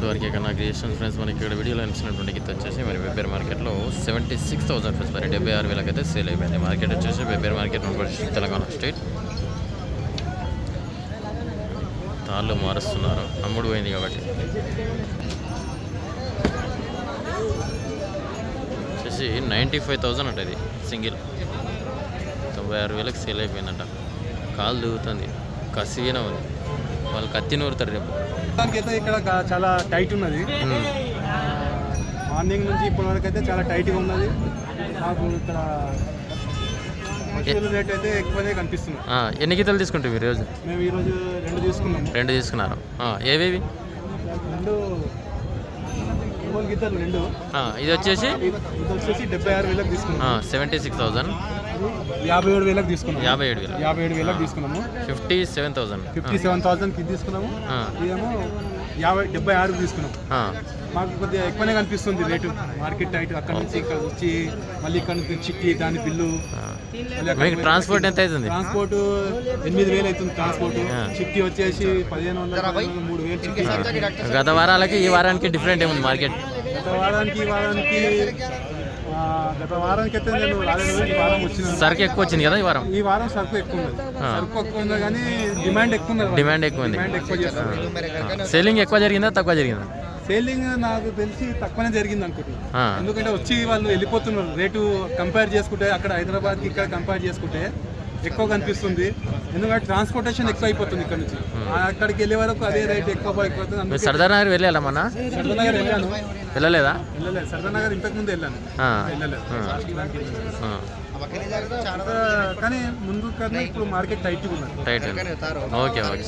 అంతవరకు కన్నా creation friends మనకి ఇక్కడ వీడియోలో ఇచ్చినటువంటి గిత్త వచ్చేసి మరి వెబ్బేర్ మార్కెట్లో సెవెంటీ సిక్స్ థౌసండ్ ఫ్రెండ్స్ మరి డెబ్బై ఆరు వేలకైతే సేల్ అయిపోయింది. మార్కెట్ వచ్చేసి వెబ్బేర్ మార్కెట్ తెలంగాణ స్టేట్ తాళ్ళు మారుస్తున్నారు. అమ్ముడు పోయింది కాబట్టి. వచ్చేసి నైంటీ ఫైవ్ థౌజండ్ అంట ఇది సింగిల్. తొంభై ఆరు వేలకు సేల్ అయిపోయిందంట. కాలు దిగుతుంది. కసిగా ఉంది. వాళ్ళు కత్తి నూరుతారు రేపు. దానికైతే ఇక్కడ చాలా టైట్ ఉన్నది. మార్నింగ్ నుంచి ఇప్పటి వరకు అయితే చాలా టైట్గా ఉన్నది. మాకు ఇక్కడ రేట్ అయితే ఎక్కువనే కనిపిస్తుంది. ఎన్ని గీతలు తీసుకుంటారు మీరు రోజు? మేము ఈరోజు రెండు తీసుకున్నాము. రెండు తీసుకున్నారు. ఏవేవి? రెండు ఇది వచ్చేసి? సెవెంటీ సిక్స్ థౌజండ్ యాభై ఏడు వేలకు తీసుకున్నాము. యాభై ఏడు వేలు. యాభై ఏడు వేలకు తీసుకున్నాము. Fifty seven thousand fifty seven థౌసండ్కి తీసుకున్నాము ఇదేమో యాభై డెబ్బై ఆరుకి తీసుకున్నాం. మాకు కొద్దిగా ఎక్కువనే కనిపిస్తుంది రేటు. మార్కెట్ టైట్ అక్కడ నుంచి ఇక్కడ వచ్చి మళ్ళీ ఇక్కడ నుంచి చిట్టి దాని బిల్లు ట్రాన్స్పోర్ట్ ఎంత అవుతుంది ట్రాన్స్పోర్ట్ ఎనిమిది వేలు అవుతుంది ట్రాన్స్పోర్ట్. చిట్టి వచ్చేసి పదిహేను వందల మూడు వేలు గత వారాలకి ఈ వారానికి డిఫరెంట్ ఏముంది మార్కెట్ గత వారానికి ఈ వారానికి గత వారానికి అయితే నేను రాలేదు. ఈ వారం వచ్చిన సరుకు ఎక్కువ వచ్చింది కదా ఈ వారం? ఈ వారం సరుకు ఎక్కువ ఉన్నది సరుకు ఎక్కువ ఉంది కానీ డిమాండ్ ఎక్కువ ఉన్నది డిమాండ్ ఎక్కువ ఉంది. డిమాండ్ ఎక్కువ చేస్తారు సెల్లింగ్ ఎక్కువ జరిగిందా తక్కువ జరిగిందా? సేలింగ్ నాకు తెలిసి తక్కువనే జరిగింది అనుకుంటున్నాను ఎందుకంటే వచ్చి వాళ్ళు వెళ్ళిపోతున్నారు. రేటు కంపేర్ చేసుకుంటే అక్కడ హైదరాబాద్కి ఇక్కడ కంపేర్ చేసుకుంటే ఎక్కువ కనిపిస్తుంది. ఎందుకంటే ట్రాన్స్పోర్టేషన్ ఎక్కువ అయిపోతుంది ఇక్కడ నుంచి. ఆ అక్కడికి వెళ్ళే వరకు అదే రేట్ ఎక్కువ అయిపోతుంది. సర్దార్ నగర్ వెళ్ళాలా మొన్న? సరదా నగర్ వెళ్ళాను. వెళ్ళలేదా? వెళ్ళలేదు. సరదా నగర్ ఇంతకు ముందు వెళ్ళాను. వెళ్ళలేదు. కానీ ముందు కన్నా ఇప్పుడు మార్కెట్ టైట్గా ఉన్నది. Right okay okay